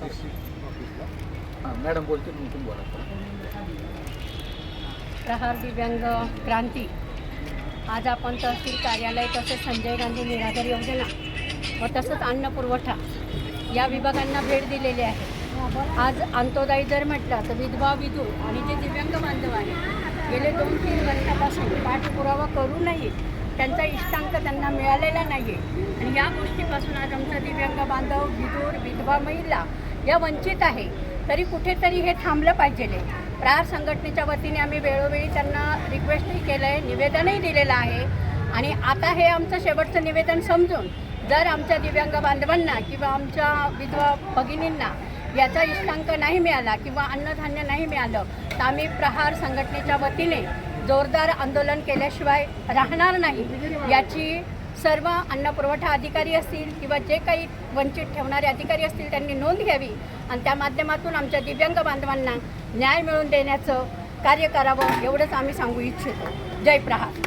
हां मॅडम बोलते तुम्ही तुम्ही बोला. प्रहार दिव्यांग क्रांती. आज आपण तहसील कार्यालय तसेच संजय गांधी निराधार योजना व तसंच अन्न पुरवठा या विभागांना भेट दिलेली आहे. आज अंतोदायी जर म्हटलं तर विधवा विधू आणि जे दिव्यांग बांधव आहे गेले दोन तीन वर्षापासून पाठपुरावा करू नये त्यांचा इष्टांक त्यांना मिळालेला नाही आहे आणि या गोष्टीपासून आज आमचा दिव्यांग बांधव विधूर विधवा महिला या वंचित आहे तरी कुठेतरी हे थांबलं पाहिजे प्रहार संघटनेच्या वतीने आम्ही वेळोवेळी त्यांना रिक्वेस्टही केलं आहे निवेदनही दिलेलं आहे. आणि आता हे आमचं शेवटचं निवेदन समजून जर आमच्या दिव्यांग बांधवांना किंवा आमच्या विधवा भगिनींना याचा इष्टांक नाही मिळाला किंवा अन्नधान्य नाही मिळालं तर आम्ही प्रहार संघटनेच्या वतीने जोरदार आंदोलन केल्याशिवाय राहणार नाही याची सर्व अन्नपुरवठा अधिकारी असतील किंवा जे काही वंचित ठेवणारे अधिकारी असतील त्यांनी नोंद घ्यावी आणि त्या माध्यमातून आमच्या दिव्यांग बांधवांना न्याय मिळवून देण्याचं कार्य करावं एवढंच आम्ही सांगू इच्छितो. जय प्रहार.